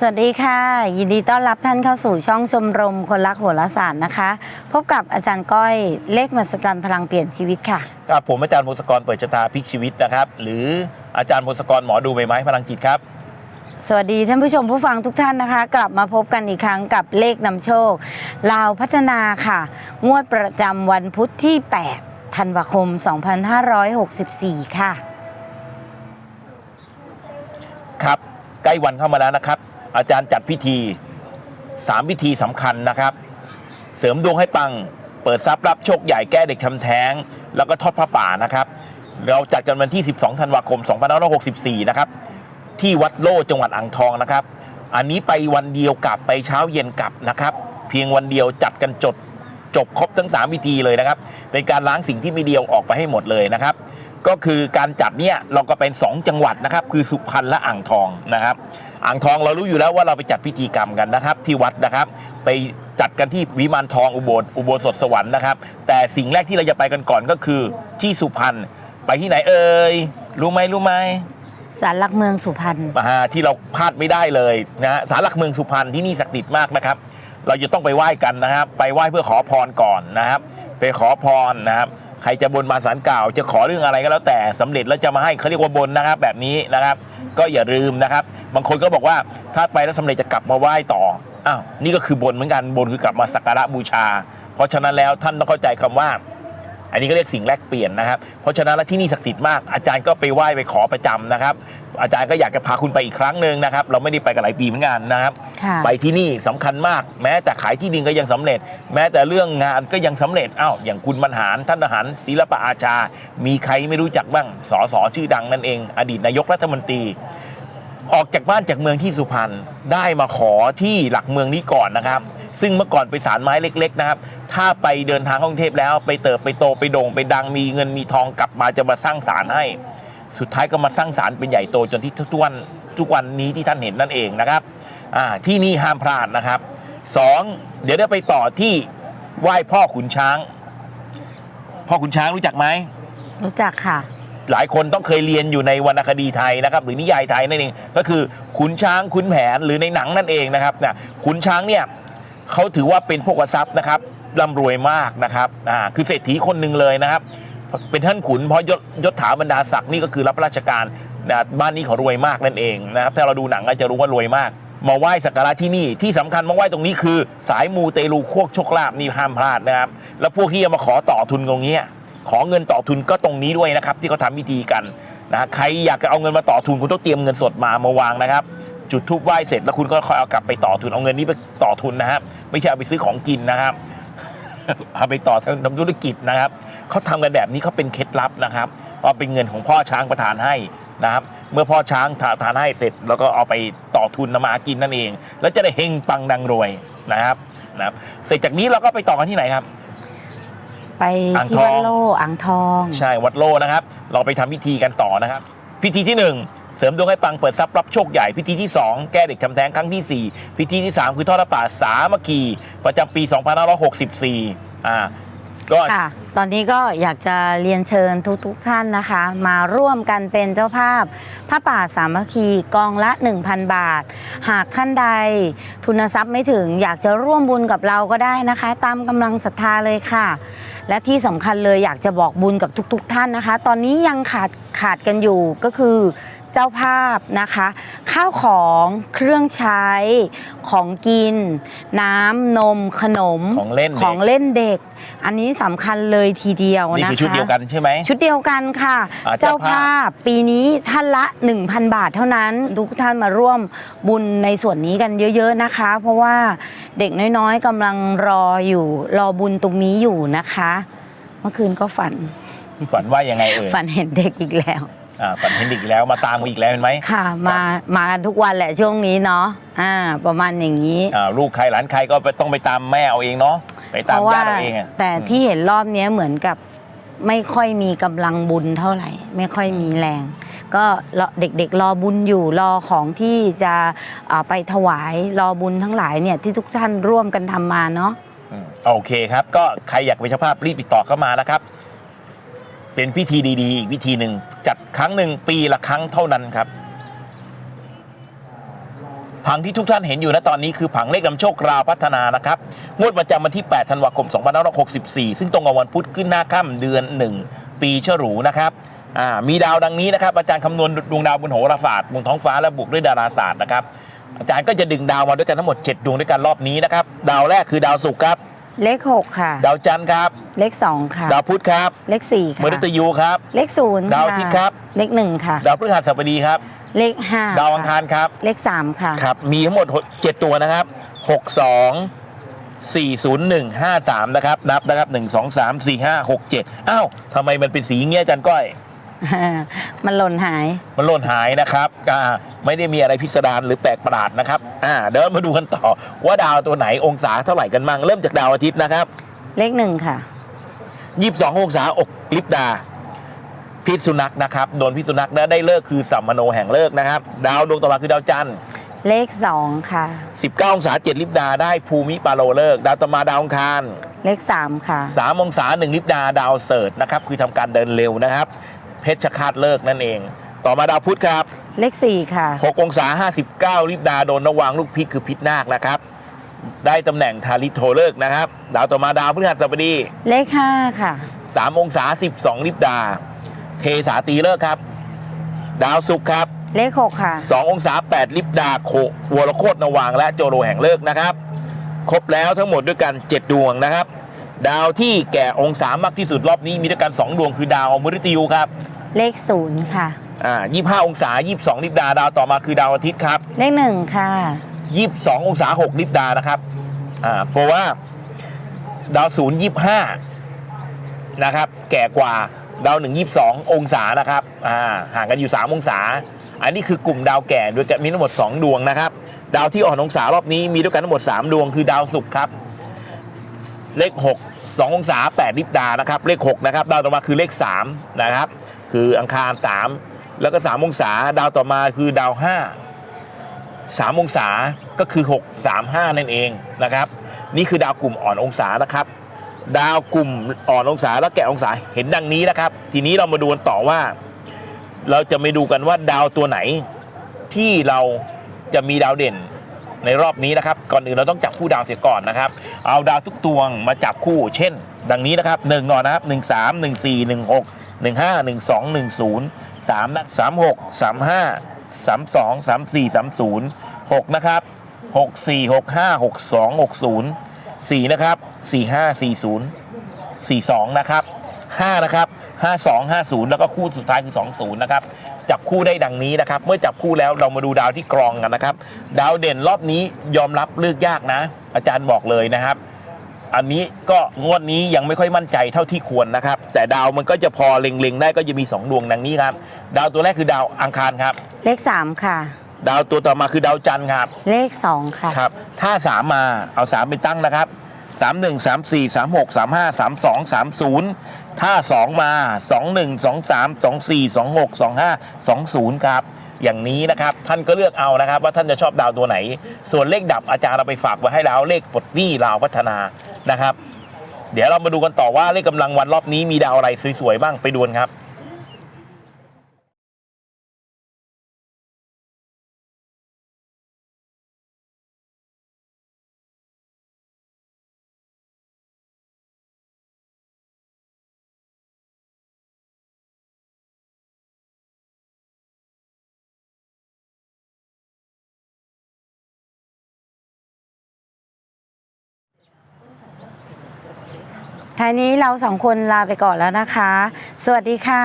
สวัสดีค่ะ ยินดีต้อนรับท่านเข้าสู่ช่องชมรมคนรักโหราศาสตร์นะคะ พบกับอาจารย์ก้อยเลขมหัศจรรย์พลังเปลี่ยนชีวิตค่ะครับผมอาจารย์มนสกรเปิดชะตาพลิกชีวิตนะครับ หรืออาจารย์มนสกรหมอดูใบไม้พลังจิตครับ สวัสดีท่านผู้ชมผู้ฟังทุกท่านนะคะ กลับมาพบกันอีกครั้งกับเลขนำโชคลาวพัฒนาค่ะ งวดประจำวันพุธที่ 8 ธันวาคม 2564 ค่ะ ครับใกล้วันเข้ามาแล้วนะครับ อาจารย์จัดพิธี 3 พิธีสำคัญนะครับ เสริมดวงให้ปัง เปิดทรัพย์รับโชคใหญ่แก้เด็กทำแท้ง แล้วก็ทอดผ้าป่านะครับ เราจัดกันวันที่ 12 ธันวาคม 2564 นะครับ ที่วัดโลจังหวัดอ่างทองนะครับ อันนี้ไปวันเดียวกลับไปเช้าเย็นกลับนะครับ เพียงวันเดียวจัดกันจดจบครบทั้ง 3 วิธีเลยนะครับ เป็นการล้างสิ่งที่ไม่เดียวออกไปให้หมดเลยนะครับ ก็คือการจัดเนี่ยเราก็เป็น 2 จังหวัดนะครับ คือสุพรรณและอ่างทองนะครับ อ่างทองเรารู้อยู่แล้วว่าเราไปจัดพิธีกรรมกันนะครับ ที่วัดนะครับ ไปจัดกันที่วิมานทองอุโบสถอุโบสถสวรรค์นะครับ แต่สิ่งแรกที่เราจะไปกันก่อนก็คือที่สุพรรณไปที่ไหนเอ่ยรู้ไหมรู้ไหมสารหลักเมืองสุพรรณอ่าที่เราพลาดไม่ได้เลยนะฮะศาลหลักเมืองสุพรรณที่นี่ศักดิ์สิทธิ์มากนะครับ เราจะต้องไปไหว้กันนะครับ ไปไหว้เพื่อขอพรก่อนนะครับ ไปขอพรนะครับ ใครจะบนบานสารกล่าว จะขอเรื่องอะไรก็แล้วแต่สำเร็จแล้วจะมาให้เขาเรียกว่าบนนะครับ แบบนี้นะครับ ก็อย่าลืมนะครับ บางคนก็บอกว่าถ้าไปแล้วสำเร็จจะกลับมาไหว้ต่ออ้าวนี่ก็คือบนเหมือนกันบนคือกลับมาสักการะบูชา เพราะฉะนั้นแล้วท่านต้องเข้าใจคำว่า อันนี้ก็เรียกสิ่งแลกเปลี่ยนนะครับเพราะฉะนั้นแล้วที่นี่ศักดิ์สิทธิ์มากอาจารย์ก็ไปไหว้ไปขอประจำนะครับ อาจารย์ก็อยากจะพาคุณไปอีกครั้งหนึ่งนะครับ เราไม่ได้ไปกันหลายปีเหมือนกันนะครับค่ะไปที่นี่สำคัญมาก แม้แต่ขายที่ดินก็ยังสำเร็จ แม้แต่เรื่องงานก็ยังสำเร็จอ้าวอย่างคุณบรรหารท่านทหารศิลปะอาชา มีใครไม่รู้จักบ้างสอสอชื่อดังนั่นเอง อดีตนายกรัฐมนตรีออกจากบ้านจากเมืองที่สุพรรณได้มาขอที่หลักเมืองนี้ก่อนนะครับ ซึ่งเมื่อก่อนเป็นศาลไม้เล็กๆนะครับถ้าไปเดินทางเข้ากรุงเทพแล้วไปเติบไปโตไปโด่งไปดังมีเงินมีทองกลับมาจะมาสร้างศาลให้ สุดท้ายก็มาสร้างศาลเป็นใหญ่โตจนที่ทุกวันทุกวันนี้ที่ท่านเห็นนั่นเองนะครับอ่าที่นี่ห้ามพลาดนะครับสองเดี๋ยวได้ไปต่อที่ไหว้พ่อขุนช้าง พ่อขุนช้างรู้จักไหมรู้จักค่ะ หลายคนต้องเคยเรียนอยู่ในวรรณคดีไทยนะครับ หรือนิยายไทยนั่นเองก็คือขุนช้างขุนแผนหรือในหนังนั่นเองนะครับนะขุนช้างเนี่ย เขาถือว่าเป็นพวกทรัพย์นะครับร่ำรวยมากนะครับอ่าคือเศรษฐีคนหนึ่งเลยนะครับ เป็นท่านขุนเพราะยศยศถาบรรดาศักดิ์นี่ก็คือรับราชการนะบ้านนี้เขารวยมากนั่นเองนะครับถ้าเราดูหนังก็จะรู้ว่ารวยมาก มาไหว้สักการะที่นี่ที่สำคัญมาไหว้ตรงนี้คือ สายมูเตลูโคกโชคลาภนี่ห้ามพลาดนะครับ แล้วพวกที่จะมาขอต่อทุนตรงเนี้ยขอเงินต่อทุนก็ตรงนี้ด้วยนะครับ ที่เขาทำพิธีกันนะใครอยากจะเอาเงินมาต่อทุนคุณต้องเตรียมเงินสดมามาวางนะครับ จุดทูบไหว้เสร็จแล้วคุณก็ค่อยเอากลับไปต่อทุนเอาเงินนี้ไปต่อทุนนะครับไม่ใช่เอาไปซื้อของกินนะครับเอาไปต่อทำธุรกิจนะครับเขาทำกันแบบนี้เขาเป็นเคล็ดลับนะครับเอาเป็นเงินของพ่อช้างประทานให้นะครับ เมื่อพ่อช้างทาทานให้เสร็จ แล้วก็เอาไปต่อทุนนำมาหากินนั่นเอง แล้วจะได้เฮงปังดังรวยนะครับนะครับ เสร็จจากนี้เราก็ไปต่อกันที่ไหนครับ ไปอ่างที่ทองวัดโลอ่างทอง ใช่วัดโลนะครับ เราไปทำพิธีกันต่อนะครับ พิธีที่1 เสริมดวงให้ปังเปิดทรัพย์รับโชคใหญ่พิธีที่ 2 แก้เด็กทำแท้งครั้งทีสี่ 4 พิธีที่ 3 คือทอดป่าสามัคคีประจำปี 2564อ่าก็ค่ะ ตอนนี้ก็อยากจะเรียนเชิญทุกๆท่านนะคะ มาร่วมกันเป็นเจ้าภาพผ้าป่าสามัคคีกองละ 1,000 บาท หากท่านใด ทุนทรัพย์ไม่ถึงอยากจะร่วมบุญกับเราก็ได้นะคะ ตามกำลังศรัทธาเลยค่ะ และที่สำคัญเลยอยากจะบอกบุญกับทุก ๆ ท่านนะคะ ตอนนี้ยังขาดขาดกันอยู่ก็คือ เจ้าภาพนะคะ ข้าวของเครื่องใช้ของกิน น้ำนมขนมของเล่นเด็ก ของเล่นเด็ก อันนี้สำคัญเลยทีเดียวนี่นะคะ คือชุดเดียวกันใช่ไหม ชุดเดียวกันค่ะ อ่าเจ้าเจ้าภาภาพปีนี้ท่านละ 1,000 บาทเท่านั้น ทุกท่านมาร่วมบุญในส่วนนี้กันเยอะๆนะคะ เพราะว่าเด็กน้อยๆกำลังรออยู่ รอบุญตรงนี้อยู่นะคะ เมื่อคืนก็ฝัน ฝันว่ายังไงเอ่ยฝันเห็นเด็กอีกแล้ว อ่าฝันเห็นอีกแล้วมาตามมาอีกแล้วเห็นไหมค่ะ มามากันทุกวันแหละช่วงนี้เนาะอ่า ประมาณอย่างนี้ อ่าลูกใครหลานใครก็ไปต้องไปตามแม่เอาเองเนาะไปตามเพราะว่าญาติเอาเองอะแต่ที่เห็นรอบเนี้ยเหมือนกับไม่ค่อยมีกำลังบุญเท่าไหร่ ไม่ค่อยมีแรง ก็รอเด็กๆ รอบุญอยู่รอของที่จะอ่าไปถวายรอบุญทั้งหลายเนี่ยที่ทุกท่านร่วมกันทำมาเนาะ อืมโอเคครับ ก็ใครอยากเป็นเจ้าภาพรีบติดต่อเข้ามานะครับ เป็นพิธีดีๆอีกวิธีหนึ่งจัดครั้งหนึ่งปีละครั้งเท่านั้นครับ ผังที่ทุกท่านเห็นอยู่นะตอนนี้คือผังเลขนำโชคราวพัฒนานะครับงวดประจำวันที่ 8 ธันวาคม 2564 ซึ่งตรงกับวันพุธขึ้นหน้าค่ำเดือน 1 ปีฉลูนะครับมีดาวดังนี้นะครับ อาจารย์คำนวณดวงดาวบนโหราศาสตร์บนท้องฟ้าและบวกด้วยดาราศาสตร์นะครับอาจารย์ก็จะดึงดาวมาด้วยกันทั้งหมด 7 ดวงด้วยกันรอบนี้นะครับ ดาวแรกคือดาวศุกร์ครับ เลขหกค่ะ ดาวจันทร์ครับ เลขสองค่ะ ดาวพุธครับเลขสี่ค่ะมฤตยูครับ เลขศูนย์ดาวอาทิตย์ครับ เลขหนึ่งค่ะ ดาวพฤหัสบดีครับ เลขห้าดาวอังคารครับ เลขสามค่ะครับ มีทั้งหมด 7 ตัวนะครับ 62 401 53 นะครับ นับนะครับ 1 2 3 4 5 6 7อ้าวทำไมมันเป็นสีอย่างเงี้ยอาจันก้อย มันหล่นหาย มันหล่นหายนะครับอ่าไม่ได้มีอะไรพิสดารหรือแปลกประหลาดนะครับอ่าเดี๋ยวมาดูกันต่อ ว่าดาวตัวไหนองศาเท่าไหร่กันมั่งเริ่มจากดาวอาทิตย์นะครับ เลขหนึ่งค่ะ22องศาอกลิปดา พิษสุนัขนะครับโดนพิษสุนัขนะได้เลิกคือสัมมโนแห่งเลิกนะครับ ดาวดวงต่อมาคือดาวจันทร์เลขสองค่ะ19องศา7ลิปดาได้ภูมิปาโลเลิก ดาวต่อมาดาวอังคารเลขสามค่ะ3องศา1ลิปดาดาวเสิร์ตนะครับคือทำการเดินเร็วนะครับ เพชฌฆาตเลิกนั่นเอง ต่อมาดาวพุธครับ เลขสี่ค่ะ 6องศา59ลิปดาโดนระวางลูกพิษคือพิษนาคนะครับ ได้ตำแหน่งทาริโทเลิกนะครับ ดาวต่อมาดาวพฤหัสบดี เลขห้าค่ะ 3 องศา 12ลิปดา เทสาตีเลิกครับ ดาวศุกร์ครับ เลขหกค่ะ 2 องศา 8 ลิปดาโควรโคตรนวางและโจโรแห่งเลิกนะครับ ครบแล้วทั้งหมดด้วยกัน 7 ดวงนะครับ ดาวที่แก่องศามากที่สุดรอบนี้มีด้วยกัน2ดวงคือดาวมฤตยูครับ เลขศูนย์ค่ะ อ่า25 องศา 22ลิปดา ดาวต่อมาคือดาวอาทิตย์ครับ เลขหนึ่งค่ะ 22 องศา 6ลิปดานะครับอ่าเพราะว่าดาวศูนย์25นะครับ แก่กว่าดาวหนึ่ง22องศานะครับอ่าห่างกันอยู่ 3 องศา อันนี้คือกลุ่มดาวแก่โดยจะมีทั้งหมด 2 ดวงนะครับ ดาวที่อ่อนองศารอบนี้มีด้วยกันทั้งหมด 3 ดวงคือดาวศุกร์ครับ เลข 6 2องศา8ลิปดานะครับเลข6นะครับดาวต่อมาคือเลข3นะครับคืออังคาร 3 แล้วก็ 3 องศาดาวต่อมาคือดาว 5 3 องศาก็คือ 6 3 5 นั่นเองนะครับนี่คือดาวกลุ่มอ่อนองศานะครับ ดาวกลุ่มอ่อนองศาและแก่องศาเห็นดังนี้นะครับ ทีนี้เรามาดูกันต่อว่า เราจะไม่ดูกันว่าดาวตัวไหนที่เราจะมีดาวเด่น ในรอบนี้นะครับ ก่อนอื่นเราต้องจับคู่ดาวเสียก่อนนะครับ เอาดาวทุกดวงมาจับคู่ เช่น ดังนี้นะครับหนึ่งก่อนนะครับหนึ่งสามหนึ่งสี่หนึ่งหกหนึ่งห้าหนึ่งสองหนึ่งศูนย์สามนะสามหกสามห้าสามสองสามสี่สามศูนย์หกนะครับหกสี่หกห้าหกสองหกศูนย์สี่นะครับสี่ห้าสี่ศูนย์42นะครับ5นะครับ52 50 แล้วก็คู่สุดท้ายคือ 20 นะครับ จับคู่ได้ดังนี้นะครับ เมื่อจับคู่แล้วเรามาดูดาวที่กรองกันนะครับ ดาวเด่นรอบนี้ยอมรับเลือกยากนะ อาจารย์บอกเลยนะครับ อันนี้ก็งวดนี้ยังไม่ค่อยมั่นใจเท่าที่ควรนะครับ แต่ดาวมันก็จะพอเล็งๆได้ก็จะมี 2 ดวงดังนี้ครับ ดาวตัวแรกคือดาวอังคารครับ เลขสามค่ะ ดาวตัวต่อมาคือดาวจันทร์ครับ เลขสองค่ะ ครับ ถ้า3มาเอา3ไปตั้งนะครับ 3 1 3 4 3 6 3 5 3 2 3 0 ถ้า 2 มา 2 1 2 3 2 4 2 6 2 5 2 0 ครับ อย่างนี้นะครับ ท่านก็เลือกเอานะครับ ว่าท่านจะชอบดาวตัวไหน ส่วนเลขดับอาจารย์เราไปฝากไว้ให้แล้วเลขปลดหนี้ลาวพัฒนานะครับ เดี๋ยวเรามาดูกันต่อว่าเลขกำลังวันรอบนี้มีดาวอะไรสวยๆบ้างไปดูนครับ ท้ายนี้เราสองคนลาไปก่อนแล้วนะคะ สวัสดีค่ะ